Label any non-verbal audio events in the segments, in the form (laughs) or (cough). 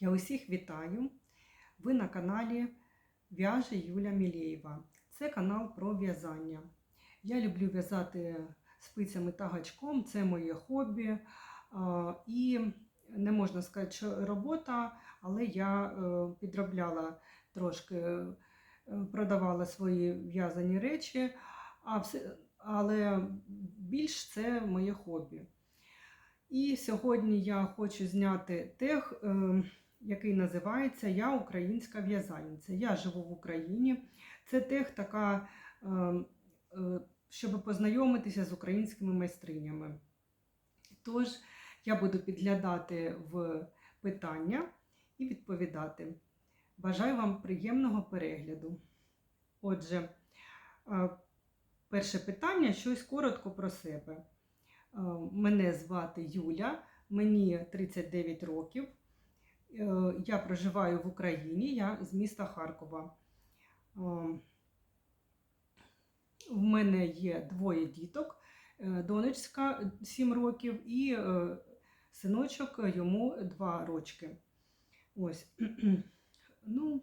Я усіх вітаю. Ви на каналі В'яже Юля Мілєєва. Це канал про в'язання. Я люблю в'язати спицями та гачком, це моє хобі. І не можна сказати, що робота, але я е, підробляла трошки, е, продавала свої в'язані речі, але більш це моє хобі. І сьогодні я хочу зняти тег, е, який називається Я українська в'язальниця. Я живу в Україні. Це тег така, е, е, щоб познайомитися з українськими майстринями. Тож я буду підглядати в питання і відповідати. Бажаю вам приємного перегляду. Отже, е, перше питання щось коротко про себе. Е, Мене звати Юля, мені 39 років. Е, Я проживаю в Україні, я з міста Харкова. Е, В мене є двоє діток, е, донечка 7 років і синочок йому 2 рочки. Ось. (clears throat) Ну,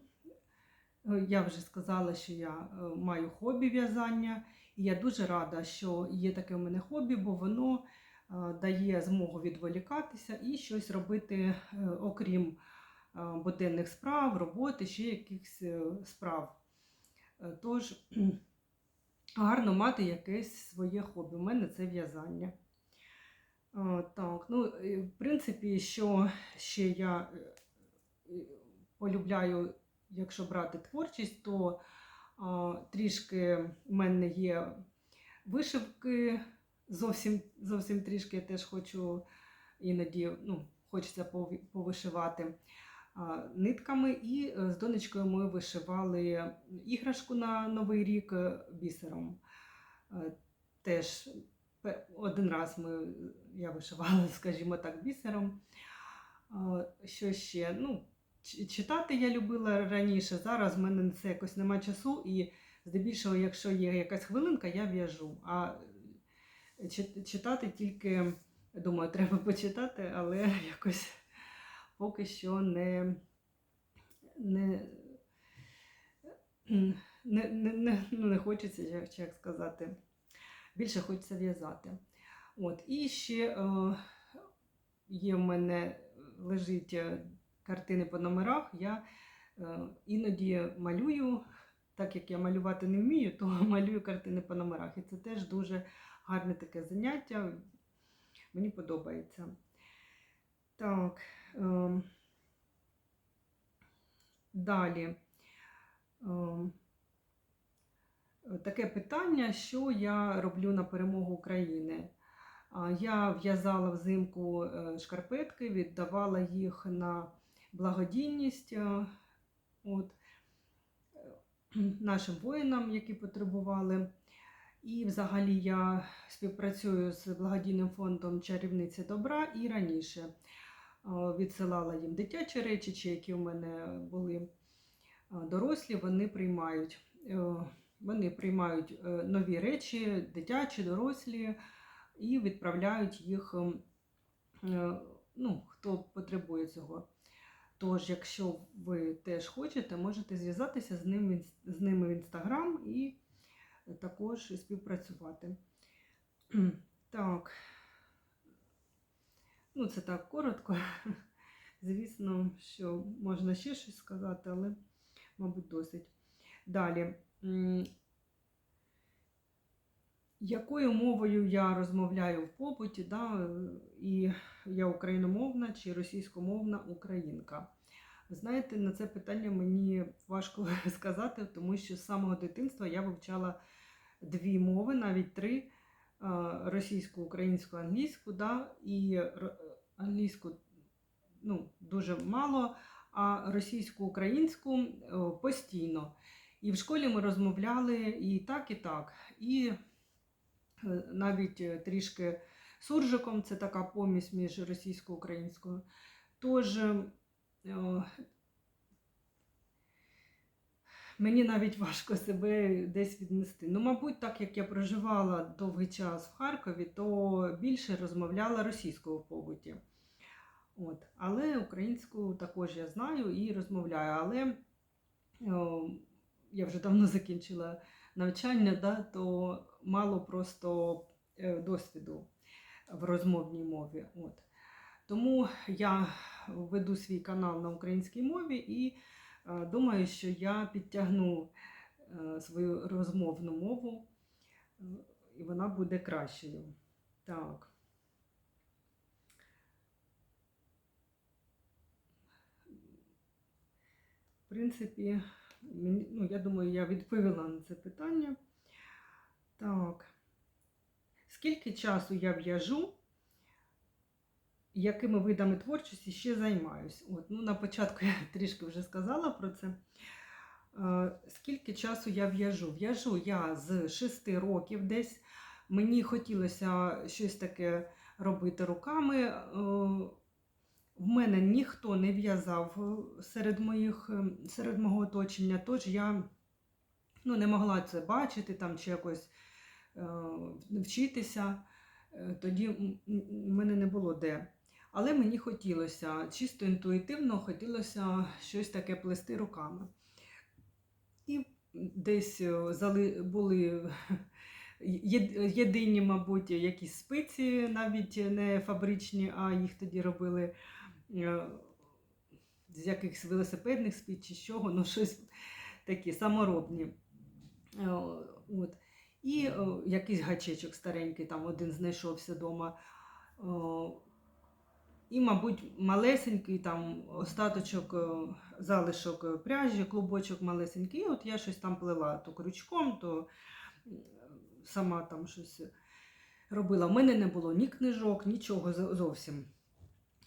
я вже сказала, що я маю хобі в'язання. І я дуже рада, що є таке в мене хобі, бо воно дає змогу відволікатися і щось робити, е, окрім е, буденних справ, роботи, ще якихось е, справ. Е, Тож (clears throat) гарно мати якесь своє хобі. У мене це в'язання. Е, Так, ну, е, в принципі, що ще я е, е, полюбляю, якщо брати творчість, то трішки в мене є вишивки, зовсім, зовсім трішки я теж хочу іноді ну, хочеться повишивати нитками. І е, з донечкою ми вишивали іграшку на Новий рік е, бісером. Е, Теж один раз ми, я вишивала, (laughs) скажімо так, бісером. Що ще? Ну, Читати я любила раніше, зараз в мене це якось нема часу, і здебільшого, якщо є якась хвилинка, я в'яжу. А читати тільки, думаю, треба почитати, але (laughs) якось поки що не, не, не, не, не, ну, не хочеться, як, як сказати. Більше хочеться в'язати. От. І ще е, є в мене лежить е, картини по номерах. Я е, іноді малюю, так як я малювати не вмію, то (laughs) малюю картини по номерах. І це теж дуже гарне таке заняття. Мені подобається. Так. Е, далі. Е, таке питання, що я роблю на перемогу України. Я в'язала взимку е, шкарпетки, віддавала їх на благодійність е, от, е, (clears throat) нашим воїнам, які потребували. І взагалі я співпрацюю з благодійним фондом Чарівниці добра і раніше відсилала їм дитячі речі, чи які в мене були дорослі, вони приймають. е, Вони приймають е, нові речі, дитячі, дорослі, і відправляють їх, е, ну, хто потребує цього. Тож, якщо ви теж хочете, можете зв'язатися з ними в інстаграм і також співпрацювати. Так. Ну, це так коротко. Звісно, що можна ще щось сказати, але, мабуть, досить. Далі. Якою мовою я розмовляю в побуті, да, і я україномовна чи російськомовна українка? Знаєте, на це питання мені важко (laughs) сказати, тому що з самого дитинства я вивчала дві мови, навіть три: е, російську, українську, англійську, да, і англійську ну, дуже мало, а російську, українську е, постійно. І в школі ми розмовляли і так, і так. І е, навіть трішки суржиком, це така помість між російською і українською. Тож мені навіть важко себе десь віднести. Ну, мабуть, так як я проживала довгий час в Харкові, то більше розмовляла російською в побуті. От. Але українську також я знаю і розмовляю. Але о, я вже давно закінчила навчання, да, то мало просто е, досвіду в розмовній мові. От. Тому я веду свій канал на українській мові і думаю, що я підтягну е, свою розмовну мову, е, і вона буде кращою. Так. В принципі, ну, я думаю, я відповіла на це питання. Так. Скільки часу я в'яжу, якими видами творчості ще займаюсь? От, ну, на початку я (laughs) трішки вже сказала про це. Е, Скільки часу я в'яжу? В'яжу я з 6 років десь. Мені хотілося щось таке робити руками. Е, В мене ніхто не в'язав е, серед моїх, серед мого оточення, тож я ну, не могла це бачити там, чи якось вчитися. Тоді в мене не було де. Але мені хотілося, чисто інтуїтивно хотілося щось таке плести руками. І десь е, були єдині, мабуть, якісь спиці, навіть не фабричні, а їх тоді робили е, з якихось велосипедних спиць чи чого, ну щось такі саморобні. Е, От. І якийсь гачечок старенький, там один знайшовся вдома. І, мабуть, малесенький там остаточок, е, залишок е, пряжі, клубочок малесенький. І от я щось там плела то крючком, то сама там щось робила. У мене не було ні книжок, нічого зовсім.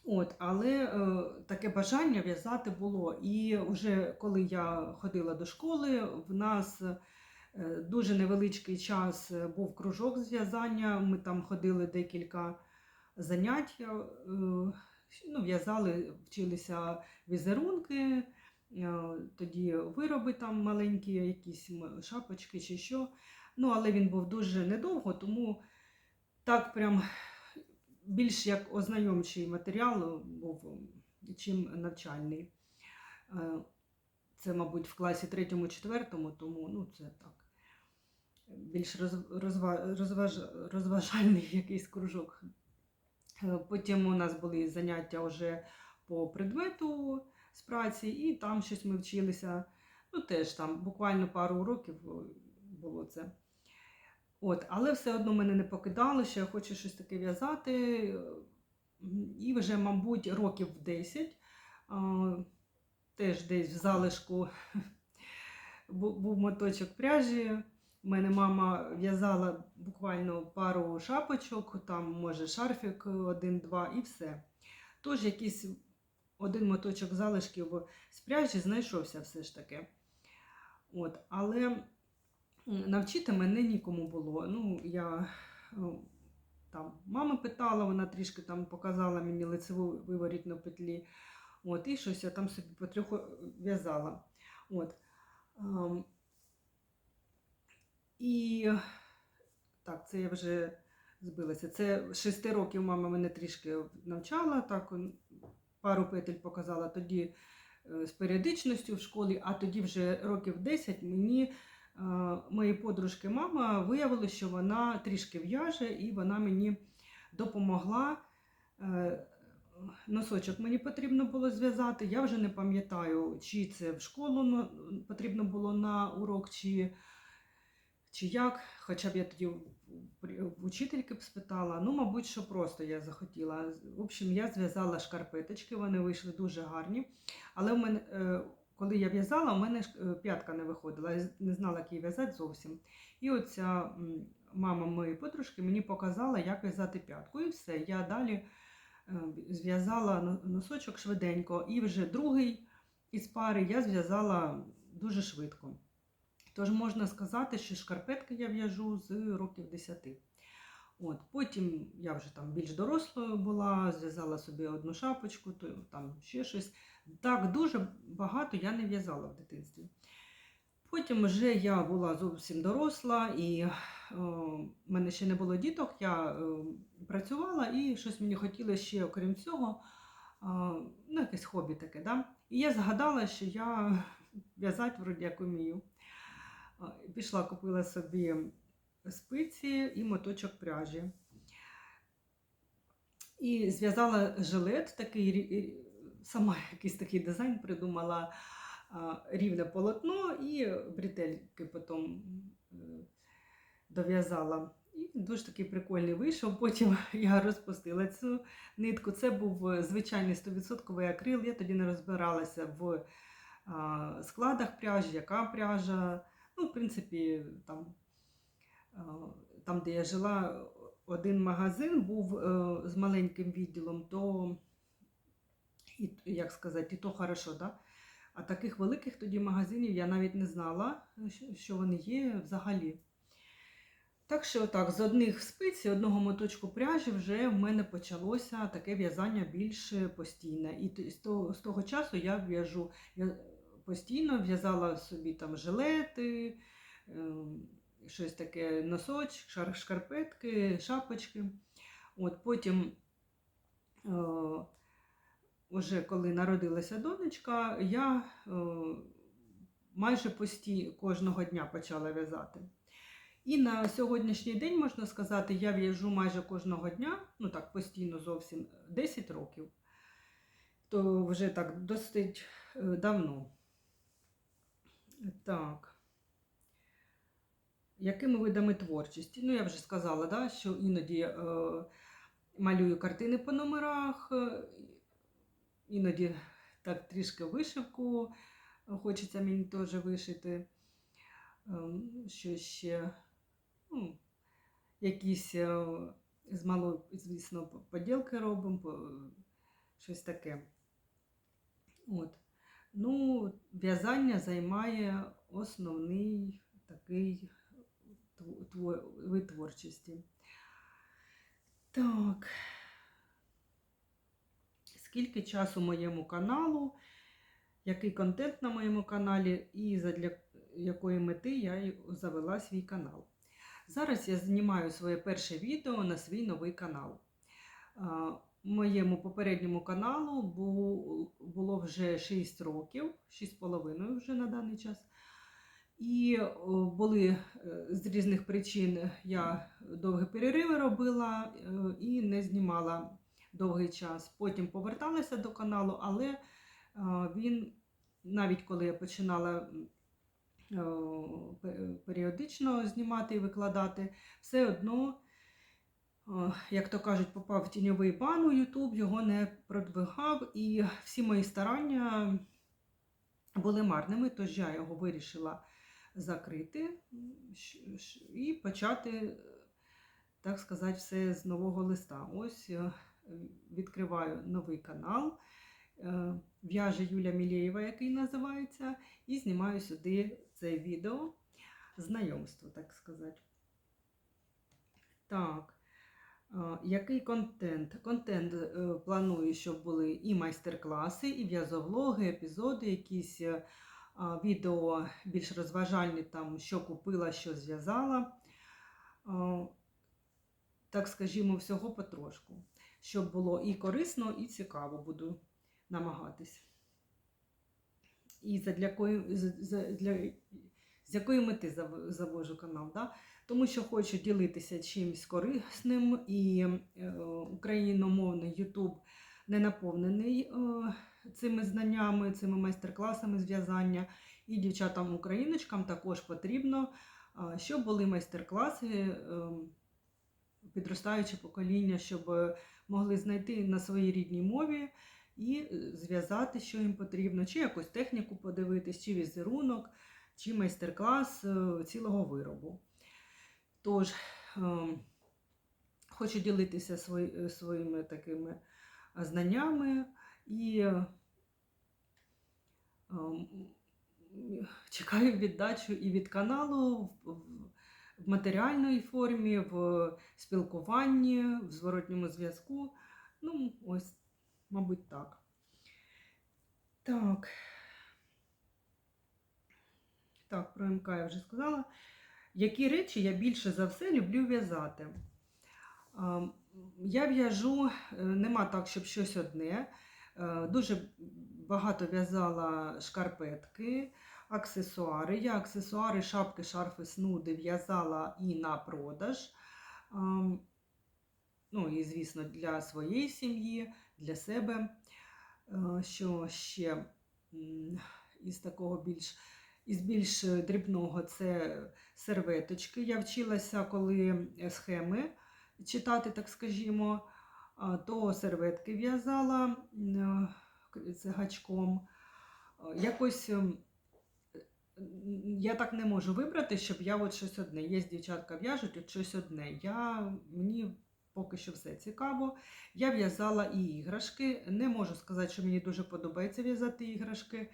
От, але е, таке бажання в'язати було. І вже коли я ходила до школи, в нас е, дуже невеличкий час був кружок з в'язання. Ми там ходили декілька занять, е, ну, в'язали, вчилися візерунки, е, тоді вироби там маленькі, якісь шапочки чи що. Ну, але він був дуже недовго, тому так прям більш як ознайомчий матеріал був, чим навчальний. Е, Це, мабуть, в класі третьому-четвертому, тому ну, це так. Більш роз, розва, розваж, розважальний (laughs) якийсь кружок. Е, Потім у нас були заняття вже по предмету з праці, і там щось ми вчилися. Ну, теж там буквально пару уроків е, було це. От, але все одно мене не покидало, що я хочу щось таке в'язати. І вже, мабуть, років 10, а, теж десь в залишку (laughs) був моточок пряжі. У мене мама в'язала буквально пару шапочок, там, може, шарфік один-два і все. Тож якийсь один моточок залишків з пряжі знайшовся все ж таки. От, але навчити мене нікому було. Ну, я о, там мама питала, вона трішки там показала мені лицеву виворітну петлі. От, і щось я там собі потроху в'язала. От. І так, це я вже збилася. Це 6 років мама мене трішки навчала, так пару петель показала тоді е, з періодичністю в школі, а тоді вже років 10 мені е, мої подружки мама виявила, що вона трішки в'яже, і вона мені допомогла. Е, Носочок мені потрібно було зв'язати. Я вже не пам'ятаю, чи це в школу потрібно було на урок, чи, чи як. Хоча б я тоді учительки спитала. Ну, мабуть, що просто я захотіла. В общем, я зв'язала шкарпеточки, вони вийшли дуже гарні. Але в мене, е, коли я в'язала, у мене е, п'ятка не виходила. Я не знала, як її в'язати зовсім. І оця мама моєї подружки мені показала, як в'язати п'ятку. І все. Я далі е, зв'язала носочок швиденько, і вже другий із пари я зв'язала дуже швидко. Тож можна сказати, що шкарпетки я в'яжу з років 10. От, потім я вже там більш дорослою була, зв'язала собі одну шапочку, то там ще щось. Так дуже багато я не в'язала в дитинстві. Потім вже я була зовсім доросла, і в мене ще не було діток, я е, працювала і щось мені хотілося ще, окрім цього, а, ну, якесь хобі таке. Да? І я згадала, що я в'язати вроді як умію. Пішла, купила собі спиці і моточок пряжі. І зв'язала жилет, такий, сама (laughs) якийсь такий дизайн придумала, рівне полотно і бретельки потім е, дов'язала. І дуже такий прикольний вийшов. Потім (laughs) я розпустила цю нитку. Це був е, звичайний 100% акрил. Я тоді не розбиралася в складах пряжі, яка пряжа. Ну, в принципі, там, там де я жила, один магазин був е, з маленьким відділом, то, як сказати, і то хорошо, да? А таких великих тоді магазинів я навіть не знала, що- вони є взагалі. Так що так, з одних спиць одного моточку пряжі вже в мене почалося таке в'язання більш постійне. І з того, часу я в'яжу постійно в'язала собі там жилети, ем, щось таке носочок, шкарпетки, шапочки. От потім, е, уже коли народилася донечка, я е, майже постійно кожного дня почала в'язати. І на сьогоднішній день, можна сказати, я в'яжу майже кожного дня, ну так постійно зовсім 10 років. То вже так досить е, давно. Так. Якими видами творчості? Ну, я вже сказала, да, що іноді е, малюю картини по номерах, е, іноді так трішки вишивку хочеться мені теж вишити. Ем, Що ще? Ну, якісь е, з малої, звісно, поділки робимо, щось таке. От. Ну, в'язання займає основний такий вид творчості. Так. Скільки часу моєму каналу, який контент на моєму каналі і задля якої мети я завела свій канал. Зараз я знімаю своє перше відео на свій новий канал. Моєму попередньому каналу було вже 6 років, 6,5 вже на даний час. І були е, з різних причин я довгі перериви робила е, і не знімала довгий час. Потім поверталася до каналу, але е, він, навіть коли я починала е, періодично знімати і викладати, все одно, е, як то кажуть, попав в тіньовий бан у YouTube, його не продвигав, і всі мої старання були марними, тож я його вирішила закрити і почати, так сказати, все з нового листа. Ось е, відкриваю новий канал. е, В'яже Юля Мілєєва, який називається, і знімаю сюди це відео знайомство, так сказати. Так. Е, Який контент? Контент е, планую, щоб були і майстер-класи, і в'язовлоги, епізоди, якісь е, відео більш розважальні, там, що купила, що зв'язала. Так скажімо, всього потрошку. Щоб було і корисно, і цікаво буду намагатись. І з- для, з якої мети завожу канал? Да? Тому що хочу ділитися чимось корисним, і е, україномовний YouTube не наповнений е, цими знаннями, цими майстер-класами з в'язання. І дівчатам-україночкам також потрібно, а, щоб були майстер-класи, е, підростаюче покоління, щоб е, могли знайти на своїй рідній мові і е, зв'язати, що їм потрібно, чи якусь техніку подивитись, чи візерунок, чи майстер-клас е, цілого виробу. Тож, ем, хочу ділитися е, своїми такими е, знаннями і ем, чекаю віддачу і від каналу в, матеріальній формі, в спілкуванні, в зворотньому зв'язку. Ну, ось, мабуть, так. Так. Так, про МК я вже сказала. Які речі я більше за все люблю в'язати? Я в'яжу, е, нема так, щоб щось одне. Е, Дуже багато в'язала шкарпетки, аксесуари. Я аксесуари, шапки, шарфи, снуди в'язала і на продаж. Ну і, звісно, для своєї сім'ї, для себе. Е, Що ще із такого більш із більш дрібного це серветочки. Я вчилася, коли схеми читати, так скажімо, то серветки в'язала е, це гачком. Е, Якось ем, я так не можу вибрати, щоб я от щось одне. Є дівчатка в'яжуть от щось одне. Я, мені поки що все цікаво. Я в'язала і іграшки. Не можу сказати, що мені дуже подобається в'язати іграшки.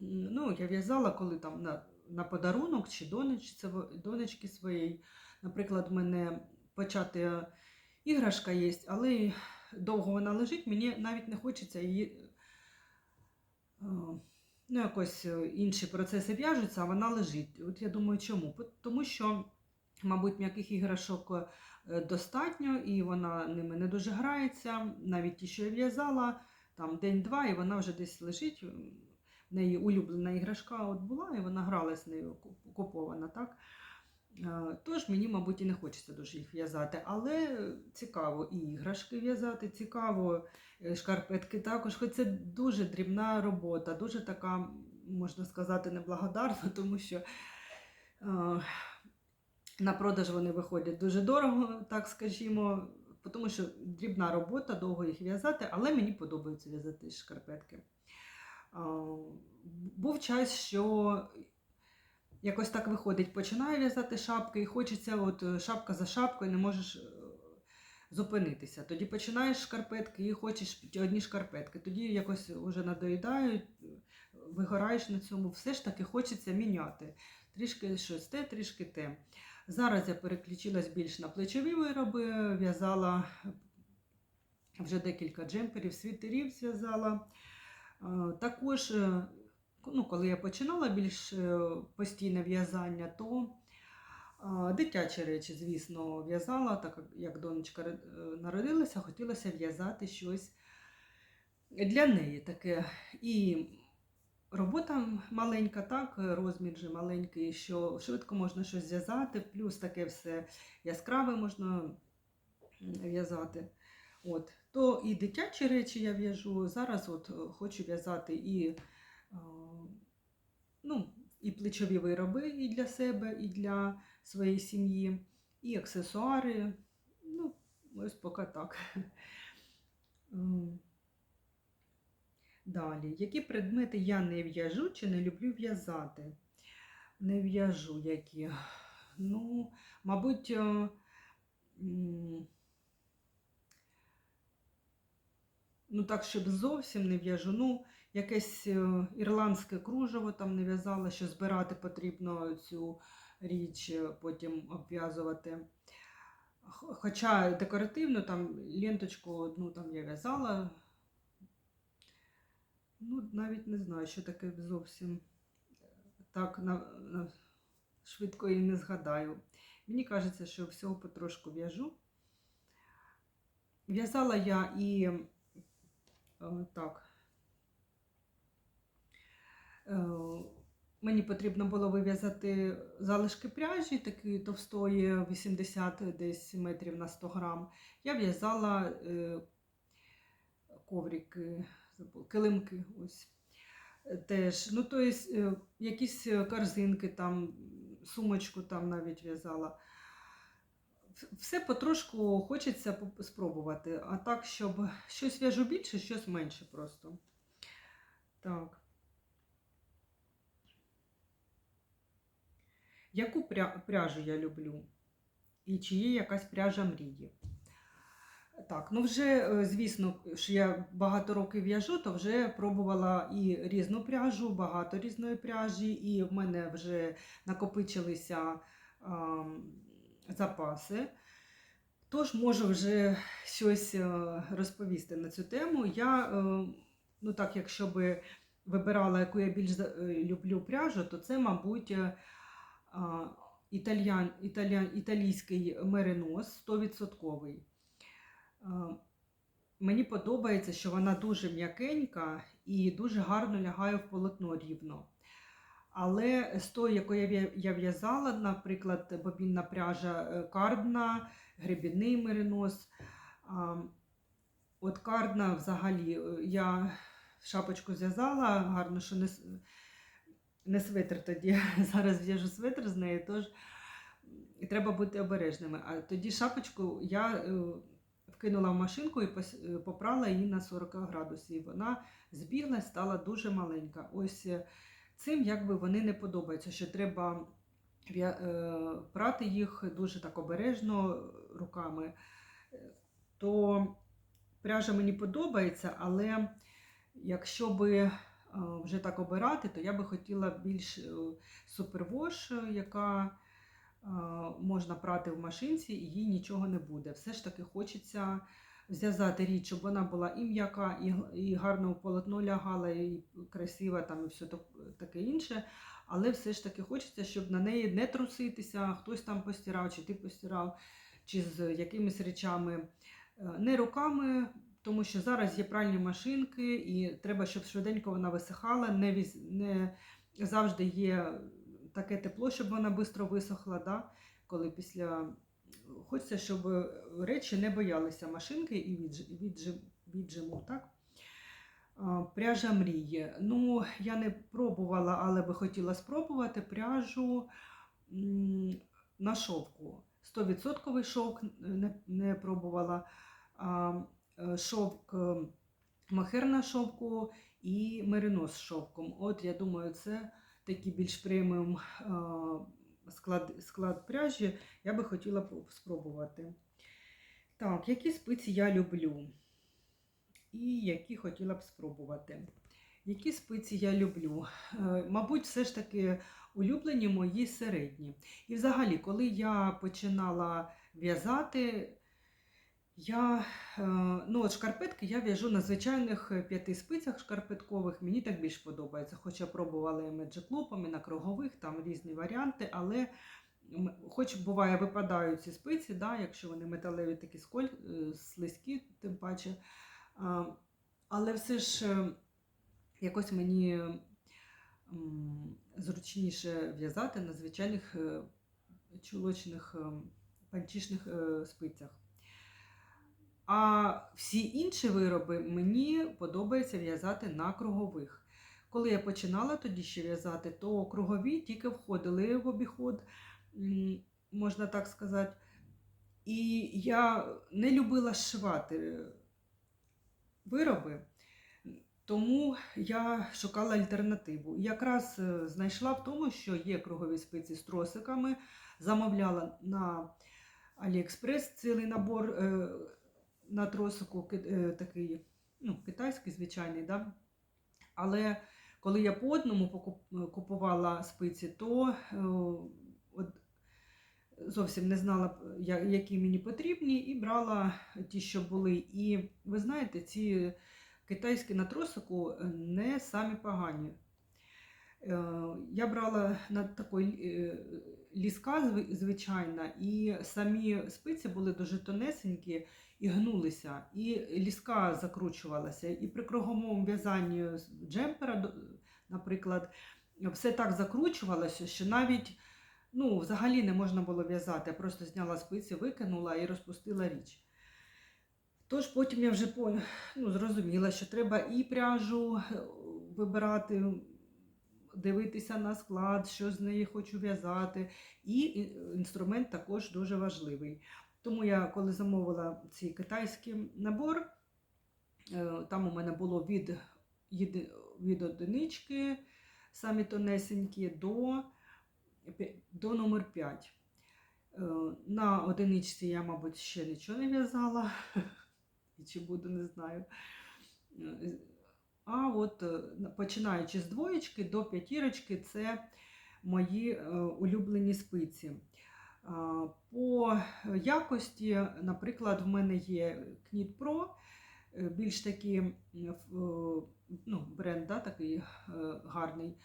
Ну, я в'язала, коли там на, на подарунок чи донечці, донечки своєї. Наприклад, в мене почати іграшка є, але довго вона лежить, мені навіть не хочеться її. е, Ну, якось е, інші процеси в'яжуться, а вона лежить. От я думаю, чому? Тому що, мабуть, м'яких іграшок е, достатньо, і вона ними не дуже грається. Навіть ті, що я в'язала, там день-два, і вона вже десь лежить. Неї улюблена іграшка от була, і вона грала з нею куп- купована, так? Е, Тож мені, мабуть, і не хочеться дуже їх в'язати, але цікаво і іграшки в'язати, цікаво е, шкарпетки також, хоч це дуже дрібна робота, дуже така, можна сказати, неблагодарна, (laughs) тому що е, на продаж вони виходять дуже дорого, так скажімо, тому що дрібна робота, довго їх в'язати, але мені подобається в'язати шкарпетки. Був час, що якось так виходить, починаю в'язати шапки, і хочеться от е, шапка за шапкою, не можеш е, зупинитися. Тоді починаєш шкарпетки і хочеш одні шкарпетки. Тоді якось вже надоїдають, е, вигораєш на цьому. Все ж таки хочеться міняти. Трішки щось те, трішки те. Зараз я переключилась більш на плечові вироби, в'язала вже декілька джемперів, світерів зв'язала. Е, Також, е, ну, коли я починала більш е, постійне в'язання, то дитячі речі, звісно, в'язала, так як донечка народилася, хотілося в'язати щось для неї таке. І робота маленька, так, розмір же маленький, що швидко можна щось зв'язати, плюс таке все яскраве можна в'язати. От. То і дитячі речі я в'яжу. Зараз от е, хочу в'язати і, е, ну, і плечові вироби і для себе, і для своєї сім'ї, і аксесуари. Ну, ось поки так. Ем. Далі, які предмети я не в'яжу чи не люблю в'язати? Не в'яжу які. Ну, мабуть, е, м, ну так, щоб зовсім не в'яжу. Ну, якесь е, ірландське кружево там не в'язала, що збирати потрібно цю річ, е, потім обв'язувати. Хоча декоративно там ленточку одну там я в'язала. Ну, навіть не знаю, що таке зовсім так на, на, швидко і не згадаю. Мені кажеться, що всього потрошку в'яжу. В'язала я і так. Е, Мені потрібно було вив'язати залишки пряжі, такі товстої 80 десь метрів на 100 грам. Я в'язала е, коврики, килимки. Ось. Е, Теж, ну, то есть, е, якісь е, корзинки, там, сумочку там навіть в'язала. Все потрошку хочеться спробувати. А так, щоб щось в'яжу більше, щось менше просто. Так. Яку пря- пряжу я люблю? І чи є якась пряжа мрії? Так, ну вже, е, звісно, що я багато років в'яжу, то вже пробувала і різну пряжу, багато різної пряжі, і в мене вже накопичилися ам, запаси. Тож можу вже щось е, розповісти на цю тему. Я, е, ну так, якщо би вибирала, яку я більш е, люблю пряжу, то це, мабуть, а, італьян, італійський меринос 100%. Мені подобається, що вона дуже м'якенька і дуже гарно лягає в полотно рівно. Але з тої, якою я в'язала, наприклад, бобінна пряжа е, кардна, гребінний меринос. От кардна взагалі е, я шапочку зв'язала, гарно, що не, не свитер тоді. (laughs) Зараз в'яжу свитер з неї, тож треба бути обережними. А тоді шапочку я е, вкинула в машинку і попрала її на 40 градусів. Вона збігла, стала дуже маленька. Ось цим якби вони не подобаються, що треба е, прати їх дуже так обережно руками. Е, То пряжа мені подобається, але якщо би е, вже так обирати, то я би хотіла більш е, супервош, е, яка е, можна прати в машинці, і їй нічого не буде. Все ж таки хочеться зв'язати річ, щоб вона була і м'яка, і, і гарно в полотно лягала, і красива, там, і все таке інше. Але все ж таки хочеться, щоб на неї не труситися, хтось там постирав, чи ти постирав, чи з якимись речами. Е, Не руками, тому що зараз є пральні машинки, і треба, щоб швиденько вона висихала. Не, віз... не завжди є таке тепло, щоб вона швидко висохла. Да? Коли після хочеться, щоб речі не боялися машинки і відж... віджим... віджиму. Так? Пряжа мрії. Ну, я не пробувала, але би хотіла спробувати пряжу на шовку. 100% шовк не, не пробувала. Е, шовк е, махер на шовку і меринос з шовком. От я думаю, це такий більш преміум е, склад, склад пряжі. Я би хотіла спробувати. Так, які спиці я люблю? І які хотіла б спробувати. Які спиці я люблю? Е, Мабуть, все ж таки улюблені мої середні. І взагалі, коли я починала в'язати, я, е, ну, от шкарпетки я в'яжу на звичайних е, п'яти спицях шкарпеткових. Мені так більш подобається. Хоча пробувала і меджиклопом, і на кругових, там різні варіанти, але хоч буває, випадають ці спиці, да, якщо вони металеві такі сколь, е, слизькі, тим паче. Але все ж якось мені зручніше в'язати на звичайних чулочних е, панчішних спицях. А всі інші вироби мені подобається в'язати на кругових. Коли я починала тоді ще в'язати, то кругові тільки входили в обіход, можна так сказати. І я не любила зшивати вироби, тому я шукала альтернативу. Якраз е, знайшла в тому, що є кругові спиці з тросиками, замовляла на Аліекспрес цілий набор е, на тросику, е, такий ну, китайський, звичайний. Да? Але коли я по одному купувала спиці, то е, от, зовсім не знала, які мені потрібні, і брала ті, що були. І ви знаєте, ці китайські на тросику не самі погані. Е, Я брала на такий е, ліска зви- звичайна, і самі спиці були дуже тонесенькі і гнулися, і ліска закручувалася. І при круговому в'язанні джемпера, наприклад, все так закручувалося, що навіть ну, взагалі не можна було в'язати. Я просто зняла спиці, викинула і розпустила річ. Тож потім я вже ну, зрозуміла, що треба і пряжу е, вибирати, дивитися на склад, що з неї хочу в'язати. І інструмент також дуже важливий. Тому я, коли замовила цей китайський набор, е, там у мене було від, від одинички, самі тонесенькі, до, до номер 5. На одиничці я, мабуть, ще нічого не в'язала. (laughs) І чи буду, не знаю. Е, А от е, починаючи з двоєчки до п'ятірочки, це мої е, улюблені спиці. По якості, наприклад, в мене є Knit Pro, е, більш такий е, ну, бренд да, такий е, гарний,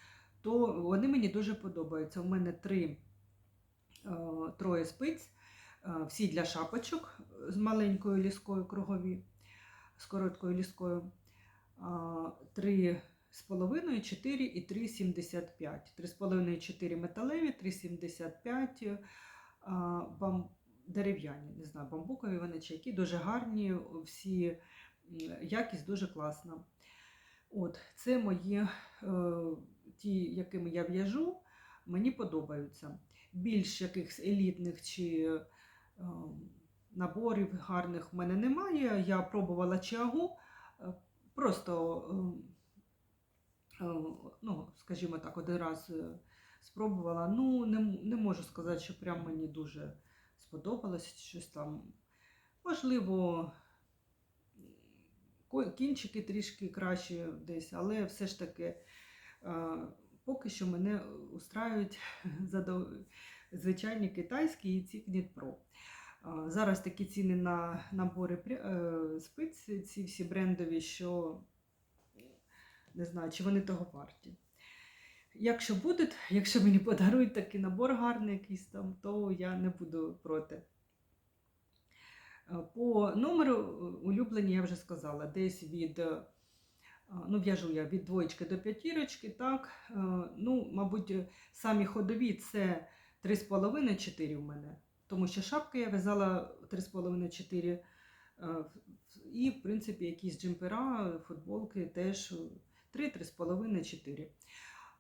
то вони мені дуже подобаються. У мене три троє спиць, всі для шапочок з маленькою ліскою кругові. з короткою ліскою. 3,5, 4 і 3,75. 3,5 4 металеві, 3,75 а, бам, дерев'яні, не знаю, бамбукові вони чи які, дуже гарні, всі якість дуже класна. От, це мої е, ті, якими я в'яжу, мені подобаються. Більш якихось елітних чи е, наборів гарних в мене немає. Я пробувала чагу, е, просто, е, е, ну, скажімо так, один раз спробувала. Ну, не, не можу сказати, що прям мені дуже сподобалось щось там. Можливо, кінчики трішки краще десь, але все ж таки поки що мене устраюють (laughs) звичайні китайські і ці Кніт Pro. Зараз такі ціни на набори е, спиць, ці всі брендові, що не знаю, чи вони того варті. Якщо будуть, якщо мені подарують такий набор гарний якийсь там, то я не буду проти. Е, По номеру е, улюблені я вже сказала, десь від, е, ну, в'яжу я від двоєчки до п'ятірочки, так. Ну, мабуть, самі ходові це 3,5-4 в мене. Тому що шапки я в'язала 3,5-4. е, І, в принципі, якісь джемпера, футболки теж 3-3,5-4.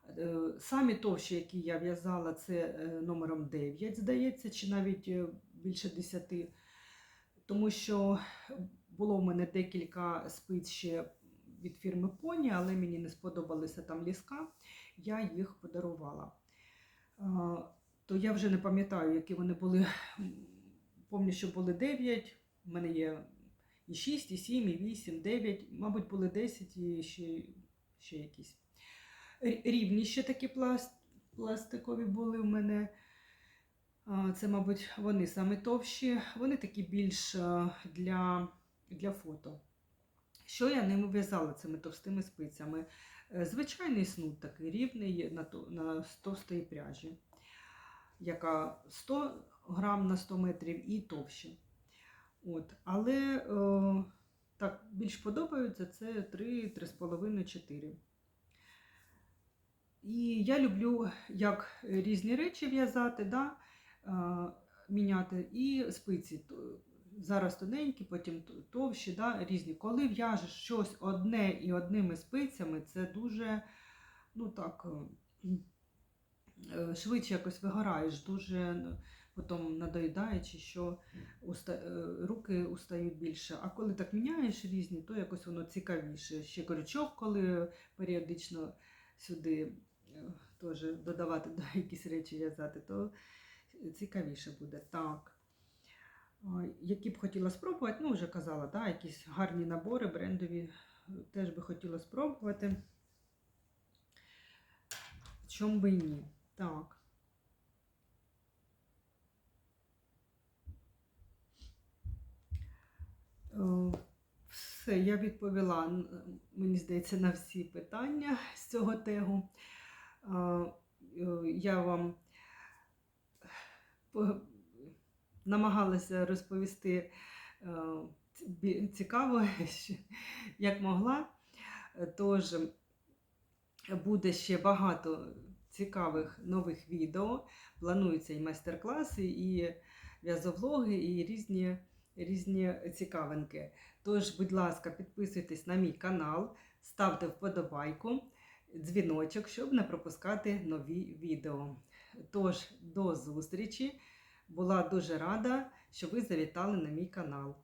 Е, Самі товщі, які я в'язала, це е, номером 9, здається, чи навіть е, більше 10. Тому що було в мене декілька спиць ще від фірми Поні, але мені не сподобалися там ліска, я їх подарувала. То я вже не пам'ятаю, які вони були. Пам'ятаю, що були 9, в мене є і 6, і 7, і 8, 9, мабуть, були 10 і ще, ще якісь. Рі- Рівні ще такі пласт, пластикові були в мене. Це, мабуть, вони саме товщі, вони такі більш для, для фото. Що я ними в'язала цими товстими спицями? Е, Звичайний снуд такий рівний на, на товстої пряжі, яка 100 грам на 100 метрів і товще. От. Але е, так більш подобаються це 3, 3,5, 4. І я люблю як різні речі в'язати, да, міняти і спиці. Зараз тоненькі, потім товщі, да, різні. Коли в'яжеш щось одне і одними спицями, це дуже ну так, е, е, швидше якось вигораєш, дуже ну, потім надоїдає, що уста, е, руки устають більше. А коли так міняєш різні, то якось воно цікавіше. Ще крючок, коли періодично сюди теж додавати да, якісь речі в'язати, то цікавіше буде. Так. Які б хотіла спробувати, ну вже казала, да, якісь гарні набори брендові е, теж би хотіла спробувати. Чом би і ні. Так. Все, я відповіла, мені здається, на всі питання з цього тегу. Е, е, Я вам намагалася розповісти е, цікаво, (laughs) як могла. Е, Тож буде ще багато цікавих нових відео. Плануються і майстер-класи, і в'язовлоги, і різні, різні цікавинки. Тож, будь ласка, підписуйтесь на мій канал, ставте вподобайку, дзвіночок, щоб не пропускати нові відео. Тож, до зустрічі! Була дуже рада, що ви завітали на мій канал.